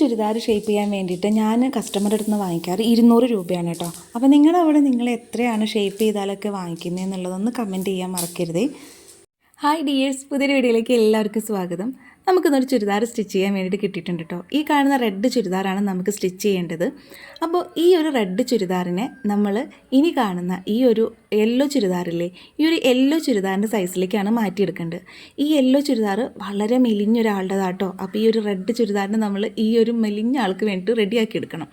Churidar shape ചെയ്യാൻ വേണ്ടിയിട്ട് ഞാൻ കസ്റ്റമറുടെ അടുത്ത് നിന്ന് വാങ്ങിക്കാറ് ഇരുന്നൂറ് രൂപയാണ് കേട്ടോ. അപ്പോൾ നിങ്ങളുടെ അവിടെ നിങ്ങൾ എത്രയാണ് ഷേപ്പ് ചെയ്താലൊക്കെ വാങ്ങിക്കുന്നത് എന്നുള്ളതൊന്ന് കമന്റ് ചെയ്യാൻ മറക്കരുതേ. ഹായ് ഡിയേഴ്സ് പുതിയൊരു വീഡിയോയിലേക്ക് എല്ലാവർക്കും സ്വാഗതം. നമുക്കിന്നൊരു ചുരിദാർ സ്റ്റിച്ച് ചെയ്യാൻ വേണ്ടിയിട്ട് കിട്ടിയിട്ടുണ്ട് കേട്ടോ. ഈ കാണുന്ന റെഡ് ചുരിദാറാണ് നമുക്ക് സ്റ്റിച്ച് ചെയ്യേണ്ടത്. അപ്പോൾ ഈ ഒരു റെഡ് ചുരിദാറിനെ നമ്മൾ ഇനി കാണുന്ന ഈ ഒരു യെല്ലോ ചുരിദാറില്ലേ ഈ ഒരു യെല്ലോ ചുരിദാറിന്റെ സൈസിലേക്കാണ് മാറ്റിയെടുക്കേണ്ടത്. ഈ യെല്ലോ ചുരിദാർ വളരെ മെലിഞ്ഞൊരാളുടേതാട്ടോ അപ്പോൾ ഈ ഒരു റെഡ് ചുരിദാറിനെ നമ്മൾ ഈ ഒരു മെലിഞ്ഞ ആൾക്ക് വേണ്ടിയിട്ട് റെഡിയാക്കി എടുക്കണം.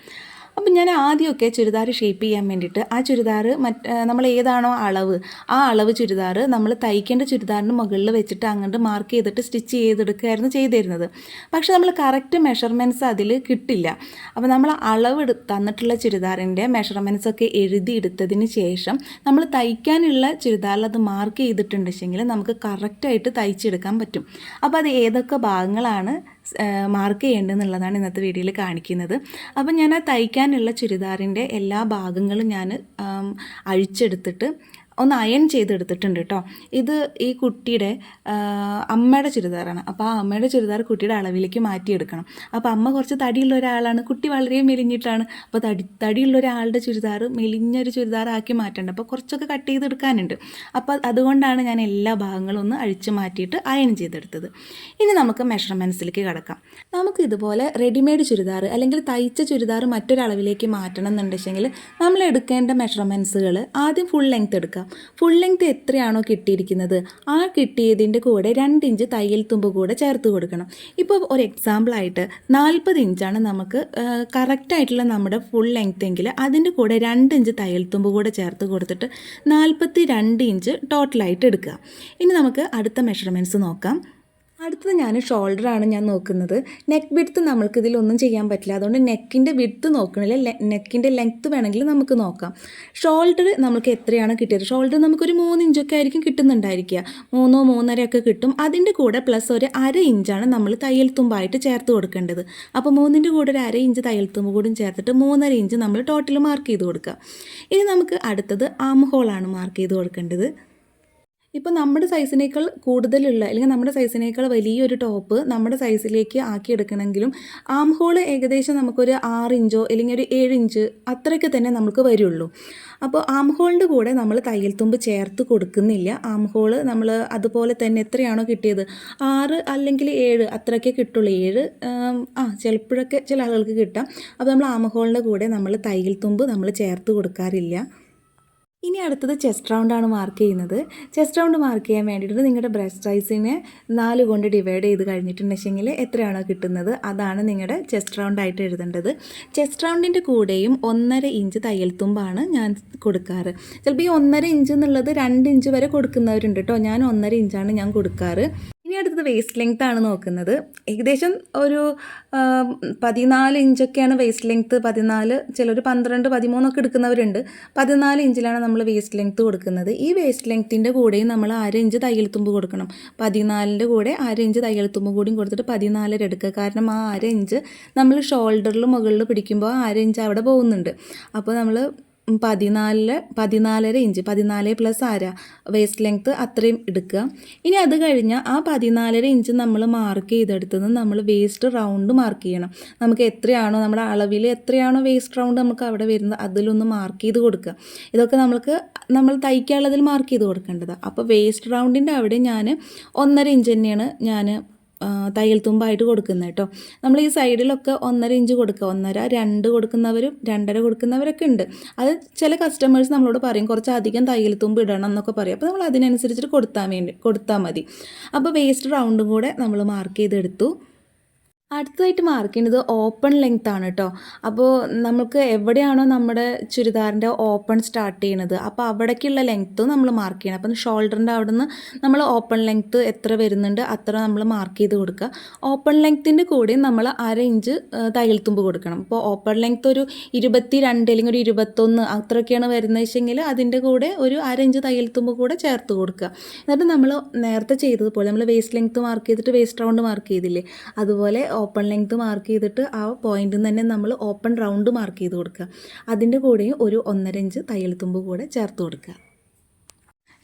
അപ്പം ഞാൻ ആദ്യമൊക്കെ ചുരിദാർ ഷേപ്പ് ചെയ്യാൻ വേണ്ടിയിട്ട് ആ ചുരിദാർ മറ്റ് നമ്മൾ ഏതാണോ അളവ് ആ അളവ് ചുരിദാർ നമ്മൾ തയ്ക്കേണ്ട ചുരിദാറിന് മുകളിൽ വെച്ചിട്ട് അങ്ങോട്ട് മാർക്ക് ചെയ്തിട്ട് സ്റ്റിച്ച് ചെയ്തെടുക്കുകയായിരുന്നു ചെയ്തിരുന്നത്. പക്ഷേ നമ്മൾ കറക്റ്റ് മെഷർമെന്റ്സ് അതിൽ കിട്ടില്ല. അപ്പോൾ നമ്മൾ അളവ് തന്നിട്ടുള്ള ചുരിദാറിന്റെ മെഷർമെന്റ്സ് ഒക്കെ എഴുതിയെടുത്തതിന് ശേഷം നമ്മൾ തയ്ക്കാനുള്ള ചുരിദാറിൽ അത് മാർക്ക് ചെയ്തിട്ടുണ്ടെങ്കിൽ നമുക്ക് കറക്റ്റായിട്ട് തയ്ച്ചെടുക്കാൻ പറ്റും. അപ്പോൾ അത് ഏതൊക്കെ ഭാഗങ്ങളാണ് മാർക്ക് ചെയ്യേണ്ടതെന്നുള്ളതാണ് ഇന്നത്തെ വീഡിയോയിൽ കാണിക്കുന്നത്. അപ്പം ഞാൻ ആ തയ്ക്കാനുള്ള ചുരിദാറിന്റെ എല്ലാ ഭാഗങ്ങളും ഞാൻ അഴിച്ചെടുത്തിട്ട് ഒന്ന് അയൺ ചെയ്തെടുത്തിട്ടുണ്ട് കേട്ടോ ഇത് ഈ കുട്ടിയുടെ അമ്മയുടെ ചുരിദാറാണ്. അപ്പോൾ ആ അമ്മയുടെ ചുരിദാർ കുട്ടിയുടെ അളവിലേക്ക് മാറ്റിയെടുക്കണം. അപ്പോൾ അമ്മ കുറച്ച് തടിയുള്ള ഒരാളാണ്. കുട്ടി വളരെ മെലിഞ്ഞിട്ടാണ്. അപ്പോൾ തടി തടിയുള്ള ഒരാളുടെ ചുരിദാർ മെലിഞ്ഞൊരു ചുരിദാറാക്കി മാറ്റേണ്ട. അപ്പോൾ കുറച്ചൊക്കെ കട്ട് ചെയ്തെടുക്കാനുണ്ട്. അപ്പോൾ അതുകൊണ്ടാണ് ഞാൻ എല്ലാ ഭാഗങ്ങളും ഒന്ന് അഴിച്ചു മാറ്റിയിട്ട് അയൺ ചെയ്തെടുത്തത്. ഇനി നമുക്ക് മെഷർമെന്റ്സിലേക്ക് കിടക്കാം. നമുക്ക് ഇതുപോലെ റെഡിമെയ്ഡ് ചുരിദാർ അല്ലെങ്കിൽ തയ്ച്ച ചുരിദാർ മറ്റൊരളവിലേക്ക് മാറ്റണം എന്നുണ്ടെങ്കിൽ നമ്മൾ എടുക്കേണ്ട മെഷർമെന്റ്സുകൾ ആദ്യം ഫുൾ ലെങ്ത് എടുക്കുക. ഫുൾ ലെങ്ത് എത്രയാണോ കിട്ടിയിരിക്കുന്നത്? ആ കിട്ടിയതിന്റെ കൂടെ രണ്ട് ഇഞ്ച് തയ്യൽ തുമ്പ് കൂടെ ചേർത്ത് കൊടുക്കണം. ഇപ്പോൾ ഒരു എക്സാമ്പിളായിട്ട് നാൽപ്പത് ഇഞ്ചാണ് നമുക്ക് കറക്റ്റായിട്ടുള്ള നമ്മുടെ ഫുൾ ലെങ്ത് എങ്കിൽ അതിന്റെ കൂടെ രണ്ട് ഇഞ്ച് തയ്യൽ തുമ്പ് കൂടെ ചേർത്ത് കൊടുത്തിട്ട് നാൽപ്പത്തി രണ്ട് ഇഞ്ച് ടോട്ടലായിട്ട് എടുക്കുക. ഇനി നമുക്ക് അടുത്ത മെഷർമെന്റ്സ് നോക്കാം. അടുത്തത് ഞാൻ ഷോൾഡറാണ് ഞാൻ നോക്കുന്നത്. നെക്ക് വിടുത്ത് നമ്മൾക്ക് ഇതിലൊന്നും ചെയ്യാൻ പറ്റില്ല. അതുകൊണ്ട് നെക്കിന്റെ വിടുത്ത് നോക്കണില്ല. നെക്കിന്റെ ലെങ്ത്ത് വേണമെങ്കിൽ നമുക്ക് നോക്കാം. ഷോൾഡർ നമുക്ക് എത്രയാണ് കിട്ടിയത്? ഷോൾഡർ നമുക്കൊരു മൂന്ന് ഇഞ്ചൊക്കെ ആയിരിക്കും കിട്ടുന്നുണ്ടായിരിക്കുക. മൂന്നോ മൂന്നരയൊക്കെ കിട്ടും. അതിന്റെ കൂടെ പ്ലസ് ഒരു അര ഇഞ്ചാണ് നമ്മൾ തയ്യൽ തുമ്പായിട്ട് ചേർത്ത് കൊടുക്കേണ്ടത്. അപ്പോൾ മൂന്നിന്റെ കൂടെ ഒരു അര ഇഞ്ച് തയ്യൽ തുമ്പ് കൂടി ചേർത്തിട്ട് മൂന്നര ഇഞ്ച് നമ്മൾ ടോട്ടൽ മാർക്ക് ചെയ്ത് കൊടുക്കുക. ഇനി നമുക്ക് അടുത്തത് ആം ഹോളാണ് മാർക്ക് ചെയ്ത് കൊടുക്കേണ്ടത്. ഇപ്പോൾ നമ്മുടെ സൈസിനേക്കാൾ കൂടുതലുള്ള അല്ലെങ്കിൽ നമ്മുടെ സൈസിനേക്കാൾ വലിയൊരു ടോപ്പ് നമ്മുടെ സൈസിലേക്ക് ആക്കിയെടുക്കണമെങ്കിലും ആം ഹോൾ ഏകദേശം നമുക്കൊരു ആറ് ഇഞ്ചോ അല്ലെങ്കിൽ ഒരു ഏഴ് ഇഞ്ച് അത്രയൊക്കെ തന്നെ നമുക്ക് വരുള്ളൂ. അപ്പോൾ ആം ഹോളിന്റെ കൂടെ നമ്മൾ തയ്യൽ തുമ്പ് ചേർത്ത് കൊടുക്കുന്നില്ല. ആം ഹോൾ നമ്മൾ അതുപോലെ തന്നെ എത്രയാണോ കിട്ടിയത്? ആറ് അല്ലെങ്കിൽ ഏഴ് അത്രയൊക്കെ കിട്ടുള്ളൂ. ഏഴ് ആ ചിലപ്പോഴൊക്കെ ചില ആളുകൾക്ക് കിട്ടാം. അപ്പോൾ നമ്മൾ ആം ഹോളിന്റെ കൂടെ നമ്മൾ തയ്യൽ തുമ്പ് നമ്മൾ ചേർത്ത് കൊടുക്കാറില്ല. ഇനി അടുത്തത് ചെസ്റ്റ് റൗണ്ടാണ് മാർക്ക് ചെയ്യുന്നത്. ചെസ്റ്റ് റൗണ്ട് മാർക്ക് ചെയ്യാൻ വേണ്ടിയിട്ട് നിങ്ങളുടെ ബ്രസ്റ്റ് സൈസിനെ നാല് കൊണ്ട് ഡിവൈഡ് ചെയ്ത് കഴിഞ്ഞിട്ടുണ്ടെങ്കിൽ എത്രയാണോ കിട്ടുന്നത്? അതാണ് നിങ്ങളുടെ ചെസ്റ്റ് റൗണ്ടായിട്ട് എഴുതേണ്ടത്. ചെസ്റ്റ് റൗണ്ടിന്റെ കൂടെയും ഒന്നര ഇഞ്ച് തയ്യൽ തുമ്പാണ് ഞാൻ കൊടുക്കാറ്. ചിലപ്പോൾ ഈ ഒന്നര ഇഞ്ച് എന്നുള്ളത് രണ്ട് ഇഞ്ച് വരെ കൊടുക്കുന്നവരുണ്ട് കേട്ടോ. ഞാൻ ഒന്നര ഇഞ്ചാണ് ഞാൻ കൊടുക്കാറ്. ഇനി അടുത്തത് വേസ്റ്റ് ലെങ്ത് ആണ് നോക്കുന്നത്. ഏകദേശം ഒരു പതിനാല് ഇഞ്ചൊക്കെയാണ് വേസ്റ്റ് ലെങ്ത്ത് പതിനാല് ചിലർ പന്ത്രണ്ട് പതിമൂന്നൊക്കെ എടുക്കുന്നവരുണ്ട്. പതിനാല് ഇഞ്ചിലാണ് നമ്മൾ വേസ്റ്റ് ലെങ്ത്ത് കൊടുക്കുന്നത്. ഈ വേസ്റ്റ് ലെങ്ത്തിന്റെ കൂടെയും നമ്മൾ അര ഇഞ്ച് തയ്യൽ തുമ്പ് കൊടുക്കണം. പതിനാലിന്റെ കൂടെ അര ഇഞ്ച് തയ്യൽ തുമ്പ് കൂടിയും കൊടുത്തിട്ട് പതിനാലര എടുക്കുക. കാരണം ആ അര ഇഞ്ച് നമ്മൾ ഷോൾഡറിൽ മുകളിൽ പിടിക്കുമ്പോൾ ആ അര ഇഞ്ച് അവിടെ പോകുന്നുണ്ട്. അപ്പോൾ നമ്മൾ പതിനാലിൽ പതിനാലര ഇഞ്ച് പതിനാല് പ്ലസ് ആര വേസ്റ്റ് ലെങ്ത്ത് അത്രയും എടുക്കുക. ഇനി അത് കഴിഞ്ഞാൽ ആ പതിനാലര ഇഞ്ച് നമ്മൾ മാർക്ക് ചെയ്തെടുത്തത് നമ്മൾ വേസ്റ്റ് റൗണ്ട് മാർക്ക് ചെയ്യണം. നമുക്ക് എത്രയാണോ നമ്മുടെ അളവിൽ എത്രയാണോ വേസ്റ്റ് റൗണ്ട് നമുക്ക് അവിടെ വരുന്നത് അതിലൊന്ന് മാർക്ക് ചെയ്ത് കൊടുക്കുക. ഇതൊക്കെ നമുക്ക് നമ്മൾ തയ്ക്കാനുള്ളതിൽ മാർക്ക് ചെയ്ത് കൊടുക്കേണ്ടത് അപ്പോൾ വേസ്റ്റ് റൗണ്ടിന്റെ അവിടെ ഞാൻ ഒന്നര ഇഞ്ച് തന്നെയാണ് ഞാൻ തയ്യൽ തുമ്പായിട്ട് കൊടുക്കുന്നത് കേട്ടോ. നമ്മൾ ഈ സൈഡിലൊക്കെ ഒന്നര ഇഞ്ച് കൊടുക്കുക. ഒന്നര രണ്ട് കൊടുക്കുന്നവരും രണ്ടര കൊടുക്കുന്നവരൊക്കെ ഉണ്ട്. അത് ചില കസ്റ്റമേഴ്സ് നമ്മളോട് പറയും കുറച്ച് അധികം തയ്യൽ തുമ്പ് ഇടണം എന്നൊക്കെ പറയും. അപ്പോൾ നമ്മൾ അതിനനുസരിച്ചിട്ട് കൊടുത്താൽ വേണ്ടി കൊടുത്താൽ മതി. അപ്പോൾ വേസ്റ്റ് റൗണ്ടും കൂടെ നമ്മൾ മാർക്ക് ചെയ്തെടുത്തു. അടുത്തതായിട്ട് മാർക്ക് ചെയ്യുന്നത് ഓപ്പൺ ലെങ്ത് ആണ് കേട്ടോ അപ്പോൾ നമുക്ക് എവിടെയാണോ നമ്മുടെ ചുരിദാറിന്റെ ഓപ്പൺ സ്റ്റാർട്ട് ചെയ്യണത് അപ്പോൾ അവിടേക്കുള്ള ലെങ്ത്തും നമ്മൾ മാർക്ക് ചെയ്യണം. അപ്പം ഷോൾഡറിന്റെ അവിടെ നിന്ന് നമ്മൾ ഓപ്പൺ ലെങ്ത്ത് എത്ര വരുന്നുണ്ട് അത്ര നമ്മൾ മാർക്ക് ചെയ്ത് കൊടുക്കുക. ഓപ്പൺ ലെങ്ത്തിന്റെ കൂടെ നമ്മൾ അര ഇഞ്ച് തയ്യൽത്തുമ്പ് തുമ്പ് കൊടുക്കണം. അപ്പോൾ ഓപ്പൺ ലെങ്ത്ത് ഒരു ഇരുപത്തി രണ്ട് അല്ലെങ്കിൽ ഒരു ഇരുപത്തൊന്ന് അത്രയൊക്കെയാണ് വരുന്നത് വെച്ചെങ്കിൽ അതിന്റെ കൂടെ ഒരു അര ഇഞ്ച് തയ്യൽത്തുമ്പ് കൂടെ ചേർത്ത് കൊടുക്കുക. എന്നിട്ട് നമ്മൾ നേരത്തെ ചെയ്തതുപോലെ നമ്മൾ വേസ്റ്റ് ലെങ്ത്ത് മാർക്ക് ചെയ്തിട്ട് വേസ്റ്റ് റൗണ്ട് മാർക്ക് ചെയ്തില്ലേ? അതുപോലെ ഓപ്പൺ ലെങ്ത് മാർക്ക് ചെയ്തിട്ട് ആ പോയിന്റിൽ നിന്ന് തന്നെ നമ്മൾ ഓപ്പൺ റൗണ്ട് മാർക്ക് ചെയ്ത് കൊടുക്കുക. അതിന്റെ കൂടെയും ഒരു ഒന്നര ഇഞ്ച് തയ്യൽ തുമ്പ് കൂടെ ചേർത്ത് കൊടുക്കുക.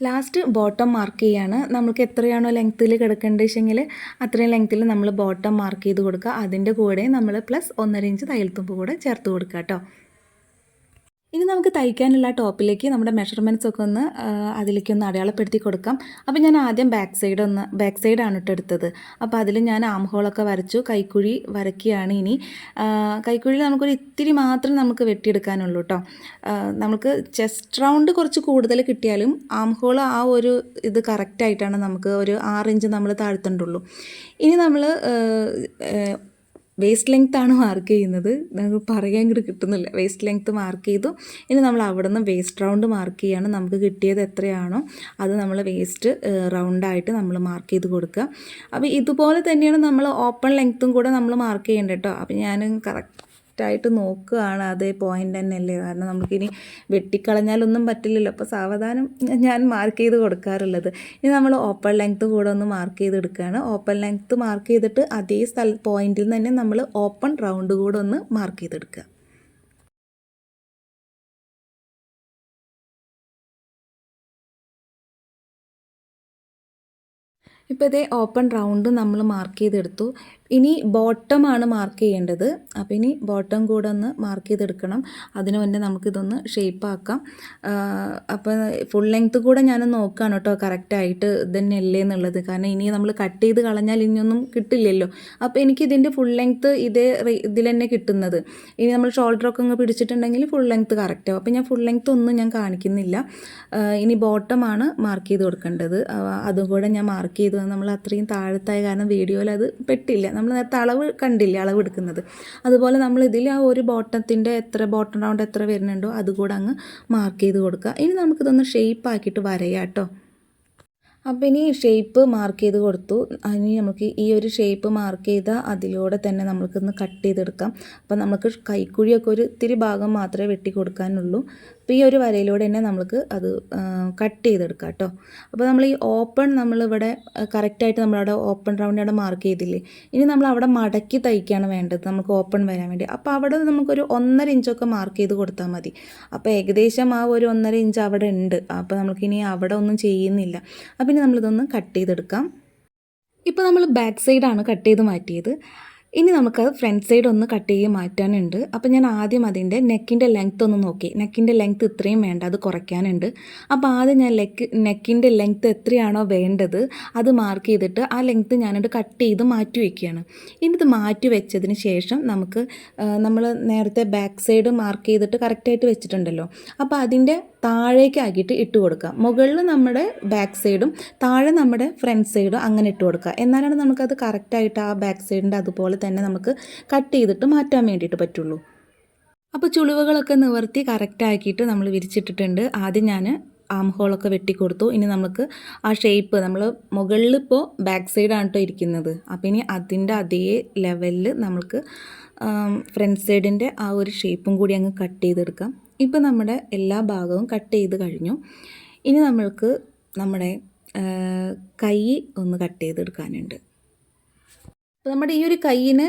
ലാസ്റ്റ് ബോട്ടം മാർക്ക് ചെയ്യാണ്. നമുക്ക് എത്രയാണോ ലെങ്ത്തിൽ കിടക്കേണ്ടത് വെച്ചെങ്കിൽ അത്രയും ലെങ്ത്തിൽ നമ്മൾ ബോട്ടം മാർക്ക് ചെയ്ത് കൊടുക്കുക. അതിന്റെ കൂടെ നമ്മൾ പ്ലസ് ഒന്നര ഇഞ്ച് തയ്യൽ തുമ്പ് കൂടെ ചേർത്ത് കൊടുക്കുക കേട്ടോ. ഇനി നമുക്ക് തയ്ക്കാനുള്ള ടോപ്പിലേക്ക് നമ്മുടെ മെഷർമെന്റ്സ് ഒക്കെ ഒന്ന് അതിലേക്ക് ഒന്ന് അടയാളപ്പെടുത്തി കൊടുക്കാം. അപ്പോൾ ഞാൻ ആദ്യം ബാക്ക് സൈഡ് ഒന്ന് ബാക്ക് സൈഡാണ് ഇട്ട് എടുത്തത്. അപ്പോൾ അതിൽ ഞാൻ ആം ഹോളൊക്കെ വരച്ചു കൈക്കുഴി വരയ്ക്കുകയാണ് ഇനി. കൈക്കുഴിയിൽ നമുക്കൊരു ഇത്തിരി മാത്രം നമുക്ക് വെട്ടിയെടുക്കാനുള്ളൂ കേട്ടോ നമുക്ക് ചെസ്റ്റ് റൗണ്ട് കുറച്ച് കൂടുതൽ കിട്ടിയാലും ആം ഹോൾ ആ ഒരു ഇത് കറക്റ്റായിട്ടാണ് നമുക്ക് ഒരു ആറ് ഇഞ്ച് നമ്മൾ താഴ്ത്തേണ്ടുള്ളൂ. ഇനി നമ്മൾ വേസ്റ്റ് ലെങ്ത് ആണ് മാർക്ക് ചെയ്യുന്നത്. നമുക്ക് പറയാൻ കൂടി കിട്ടുന്നില്ല. വേസ്റ്റ് ലെങ്ത് മാർക്ക് ചെയ്തു. ഇനി നമ്മൾ അവിടെ നിന്ന് വേസ്റ്റ് റൗണ്ട് മാർക്ക് ചെയ്യാണ്. നമുക്ക് കിട്ടിയത് എത്രയാണോ അത് നമ്മൾ വേസ്റ്റ് റൗണ്ടായിട്ട് നമ്മൾ മാർക്ക് ചെയ്ത് കൊടുക്കുക. അപ്പോൾ ഇതുപോലെ തന്നെയാണ് നമ്മൾ ഓപ്പൺ ലെങ്ത്തും കൂടെ നമ്മൾ മാർക്ക് ചെയ്യേണ്ടത് കേട്ടോ. അപ്പോൾ ഞാൻ കറക്റ്റായിട്ട് നോക്കുകയാണ് അതേ പോയിന്റ് തന്നെയല്ലേ. കാരണം നമുക്കിനി വെട്ടിക്കളഞ്ഞാലൊന്നും പറ്റില്ലല്ലോ. അപ്പോൾ സാവധാനം ഞാൻ മാർക്ക് ചെയ്ത് കൊടുക്കാറുള്ളത്. ഇനി നമ്മൾ ഓപ്പൺ ലെങ്ത്ത് കൂടെ ഒന്ന് മാർക്ക് ചെയ്തെടുക്കുകയാണ്. ഓപ്പൺ ലെങ്ത്ത് മാർക്ക് ചെയ്തിട്ട് അതേ സ്ഥല പോയിന്റിൽ തന്നെ നമ്മൾ ഓപ്പൺ റൗണ്ട് കൂടെ ഒന്ന് മാർക്ക് ചെയ്തെടുക്കുക. ഇപ്പോൾ ഇതേ ഓപ്പൺ റൗണ്ട് നമ്മൾ മാർക്ക് ചെയ്തെടുത്തു. ഇനി ബോട്ടമാണ് മാർക്ക് ചെയ്യേണ്ടത്. അപ്പോൾ ഇനി ബോട്ടം കൂടെ ഒന്ന് മാർക്ക് ചെയ്തെടുക്കണം. അതിന് മുന്നേ നമുക്കിതൊന്ന് ഷേപ്പ് ആക്കാം. അപ്പോൾ ഫുൾ ലെങ്ത്ത് കൂടെ ഞാൻ നോക്കുകയാണ് കേട്ടോ. കറക്റ്റായിട്ട് ഇതന്നെയല്ലേ എന്നുള്ളത്. കാരണം ഇനി നമ്മൾ കട്ട് ചെയ്ത് കളഞ്ഞാൽ ഇനിയൊന്നും കിട്ടില്ലല്ലോ. അപ്പോൾ എനിക്ക് ഇതിന്റെ ഫുൾ ലെങ്ത്ത് ഇതേ ഇതിൽ തന്നെ കിട്ടുന്നത്. ഇനി നമ്മൾ ഷോൾഡറൊക്കെ അങ്ങ് പിടിച്ചിട്ടുണ്ടെങ്കിൽ ഫുൾ ലെങ്ത്ത് കറക്റ്റ് ആവും. അപ്പോൾ ഞാൻ ഫുൾ ലെങ്ത്ത് ഒന്നും ഞാൻ കാണിക്കുന്നില്ല. ഇനി ബോട്ടമാണ് മാർക്ക് ചെയ്ത് കൊടുക്കേണ്ടത്. അതും കൂടെ ഞാൻ മാർക്ക് ചെയ്തു നമ്മൾ അത്രയും താഴത്തായ കാരണം വീഡിയോയിൽ അത് പെട്ടില്ല. നമ്മൾ നേരത്തെ അളവ് കണ്ടില്ല അളവ് എടുക്കുന്നത് അതുപോലെ നമ്മൾ ഇതിൽ ആ ഒരു ബോട്ടത്തിന്റെ എത്ര ബോട്ടം റൗണ്ട് എത്ര വരുന്നുണ്ടോ അതുകൂടെ അങ്ങ് മാർക്ക് ചെയ്ത് കൊടുക്കുക. ഇനി നമുക്കിതൊന്ന് ഷേപ്പ് ആക്കിയിട്ട് വരയാം കേട്ടോ. അപ്പോൾ ഇനി ഷേപ്പ് മാർക്ക് ചെയ്ത് കൊടുത്തു. ഇനി നമുക്ക് ഈ ഒരു ഷേപ്പ് മാർക്ക് ചെയ്ത അതിലൂടെ തന്നെ നമുക്കൊന്ന് കട്ട് ചെയ്തെടുക്കാം. അപ്പോൾ നമുക്ക് കൈക്കുഴിയൊക്കെ ഒരു ഇത്തിരി ഭാഗം മാത്രമേ വെട്ടി കൊടുക്കാനുള്ളൂ. അപ്പോൾ ഈ ഒരു വരയിലൂടെ തന്നെ നമുക്ക് അത് കട്ട് ചെയ്തെടുക്കാം കേട്ടോ. അപ്പോൾ നമ്മൾ ഈ ഓപ്പൺ നമ്മളിവിടെ കറക്റ്റായിട്ട് നമ്മളവിടെ ഓപ്പൺ റൗണ്ട് അവിടെ മാർക്ക് ചെയ്തില്ലേ? ഇനി നമ്മൾ അവിടെ മടക്കി തയ്ക്കുകയാണ് വേണ്ടത് നമുക്ക് ഓപ്പൺ വരാൻ വേണ്ടി. അപ്പോൾ അവിടെ നമുക്കൊരു ഒന്നര ഇഞ്ചൊക്കെ മാർക്ക് ചെയ്ത് കൊടുത്താൽ മതി. അപ്പോൾ ഏകദേശം ആ ഒരു ഒന്നര ഇഞ്ച് അവിടെ ഉണ്ട്. അപ്പോൾ നമുക്കിനി അവിടെ ഒന്നും ചെയ്യുന്നില്ല. അപ്പം ഇനി നമ്മളിതൊന്ന് കട്ട് ചെയ്തെടുക്കാം. ഇപ്പോൾ നമ്മൾ ബാക്ക് സൈഡാണ് കട്ട് ചെയ്ത് മാറ്റിയത്. ഇനി നമുക്ക് ഫ്രണ്ട് സൈഡ് ഒന്ന് കട്ട് ചെയ്ത് മാറ്റാനുണ്ട്. അപ്പോൾ ഞാൻ ആദ്യം അതിന്റെ നെക്കിന്റെ ലെങ്ത്ത് ഒന്ന് നോക്കി. നെക്കിന്റെ ലെങ്ത്ത് ഇത്രയും വേണ്ട അത് കുറയ്ക്കാനുണ്ട്. അപ്പോൾ ആദ്യം ഞാൻ ലെക്ക് നെക്കിന്റെ ലെങ്ത്ത് എത്രയാണോ വേണ്ടത് അത് മാർക്ക് ചെയ്തിട്ട് ആ ലെങ്ത്ത് ഞാനത് കട്ട് ചെയ്ത് മാറ്റി വയ്ക്കുകയാണ് ഇനി ഇത് മാറ്റി വെച്ചതിന് ശേഷം നമുക്ക് നമ്മൾ നേരത്തെ ബാക്ക് സൈഡ് മാർക്ക് ചെയ്തിട്ട് കറക്റ്റായിട്ട് വെച്ചിട്ടുണ്ടല്ലോ. അപ്പോൾ അതിന്റെ താഴേക്കാക്കിയിട്ട് ഇട്ട് കൊടുക്കുക മുകളിൽ നമ്മുടെ ബാക്ക് സൈഡും താഴെ നമ്മുടെ ഫ്രണ്ട് സൈഡും അങ്ങനെ ഇട്ട് കൊടുക്കുക എന്നാലാണ് നമുക്കത് കറക്റ്റായിട്ട് ആ ബാക്ക് സൈഡിന്റെ അതുപോലെ തന്നെ നമുക്ക് കട്ട് ചെയ്തിട്ട് മാറ്റാൻ വേണ്ടിയിട്ട് പറ്റുള്ളൂ. അപ്പോൾ ചുളിവുകളൊക്കെ നിവർത്തി കറക്റ്റാക്കിയിട്ട് നമ്മൾ വിരിച്ചിട്ടിട്ടുണ്ട്. ആദ്യം ഞാൻ ആം ഹോളൊക്കെ വെട്ടിക്കൊടുത്തു ഇനി നമുക്ക് ആ ഷേപ്പ് നമ്മൾ മുകളിൽ ഇപ്പോൾ ബാക്ക് സൈഡാണ് കേട്ടോ ഇരിക്കുന്നത്. അപ്പോൾ ഇനി അതിന്റെ അതേ ലെവലിൽ നമുക്ക് ഫ്രണ്ട് സൈഡിന്റെ ആ ഒരു ഷേപ്പും കൂടി അങ്ങ് കട്ട് ചെയ്തെടുക്കാം. ഇപ്പോൾ നമ്മുടെ എല്ലാ ഭാഗവും കട്ട് ചെയ്ത് കഴിഞ്ഞു. ഇനി നമ്മൾക്ക് നമ്മുടെ കൈ ഒന്ന് കട്ട് ചെയ്തെടുക്കാനുണ്ട്. അപ്പോൾ നമ്മുടെ ഈ ഒരു കയ്യിന്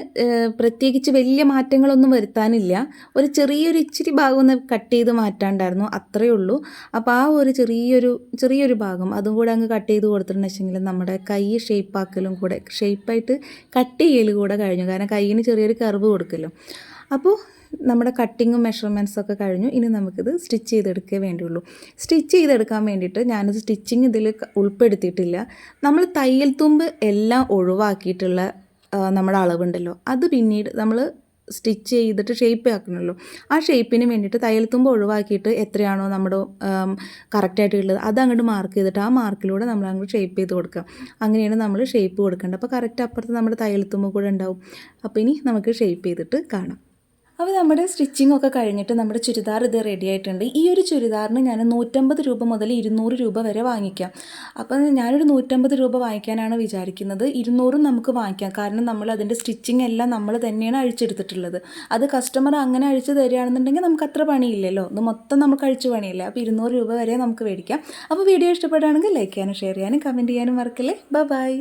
പ്രത്യേകിച്ച് വലിയ മാറ്റങ്ങളൊന്നും വരുത്താനില്ല. ഒരു ചെറിയൊരു ഇച്ചിരി ഭാഗം ഒന്ന് കട്ട് ചെയ്ത് മാറ്റാണ്ടായിരുന്നു അത്രയേ ഉള്ളൂ. അപ്പോൾ ആ ഒരു ചെറിയൊരു ചെറിയൊരു ഭാഗം അതും കൂടെ അങ്ങ് കട്ട് ചെയ്ത് കൊടുത്തിട്ടുണ്ടെങ്കിൽ നമ്മുടെ കൈ ഷേപ്പാക്കലും കൂടെ ഷേപ്പായിട്ട് കട്ട് ചെയ്യൽ കൂടെ കഴിഞ്ഞു. കാരണം കയ്യിന് ചെറിയൊരു കർവ് കൊടുക്കല്ലോ അപ്പോൾ നമ്മുടെ കട്ടിങ്ങും ഒക്കെ കഴിഞ്ഞു. ഇനി നമുക്കിത് സ്റ്റിച്ച് ചെയ്തെടുക്കേ വേണ്ടിയുള്ളൂ. സ്റ്റിച്ച് ചെയ്തെടുക്കാൻ വേണ്ടിയിട്ട് ഞാനത് സ്റ്റിച്ചിങ് ഇതിൽ ഉൾപ്പെടുത്തിയിട്ടില്ല. നമ്മൾ തയ്യൽ തുമ്പ് എല്ലാം ഒഴിവാക്കിയിട്ടുള്ള നമ്മുടെ അളവുണ്ടല്ലോ. അത് പിന്നീട് നമ്മൾ സ്റ്റിച്ച് ചെയ്തിട്ട് ഷേപ്പ് ആക്കണമല്ലോ ആ ഷേപ്പിന് വേണ്ടിയിട്ട് തയ്യൽ തുമ്പ് ഒഴിവാക്കിയിട്ട് എത്രയാണോ നമ്മുടെ കറക്റ്റായിട്ടുള്ളത് അത് അങ്ങോട്ട് മാർക്ക് ചെയ്തിട്ട് ആ മാർക്കിലൂടെ നമ്മൾ അങ്ങോട്ട് ഷേപ്പ് ചെയ്ത് കൊടുക്കുക. അങ്ങനെയാണ് നമ്മൾ ഷേപ്പ് കൊടുക്കേണ്ടത്. അപ്പോൾ കറക്റ്റ് അപ്പുറത്ത് നമ്മുടെ തയ്യൽ തുമ്പ് കൂടെ ഉണ്ടാവും. അപ്പോൾ ഇനി നമുക്ക് ഷേപ്പ് ചെയ്തിട്ട് കാണാം. അപ്പോൾ നമ്മുടെ സ്റ്റിച്ചിങ് ഒക്കെ കഴിഞ്ഞിട്ട് നമ്മുടെ ചുരിദാർ ഇത് റെഡി ആയിട്ടുണ്ട്. ഈ ഒരു ചുരിദാറിന് ഞാൻ നൂറ്റമ്പത് രൂപ മുതൽ ഇരുന്നൂറ് രൂപ വരെ വാങ്ങിക്കാം. അപ്പോൾ ഞാനൊരു നൂറ്റമ്പത് രൂപ വാങ്ങിക്കാനാണ് വിചാരിക്കുന്നത്. ഇരുന്നൂറും നമുക്ക് വാങ്ങിക്കാം. കാരണം നമ്മൾ അതിന്റെ സ്റ്റിച്ചിങ് എല്ലാം നമ്മൾ തന്നെയാണ് അഴിച്ചെടുത്തിട്ടുള്ളത്. അത് കസ്റ്റമർ അങ്ങനെ അഴിച്ചു തരികയാണെന്നുണ്ടെങ്കിൽ നമുക്ക് അത്ര പണിയില്ലല്ലോ. ഇത് മൊത്തം നമുക്ക് അഴിച്ചു പണിയില്ല. അപ്പോൾ ഇരുന്നൂറ് രൂപ വരെ നമുക്ക് മേടിക്കാം. അപ്പോൾ വീഡിയോ ഇഷ്ടപ്പെടുകയാണെങ്കിൽ ലൈക്ക് ചെയ്യാനും ഷെയർ ചെയ്യാനും കമന്റ് ചെയ്യാനും മറക്കല്ലേ. ബൈ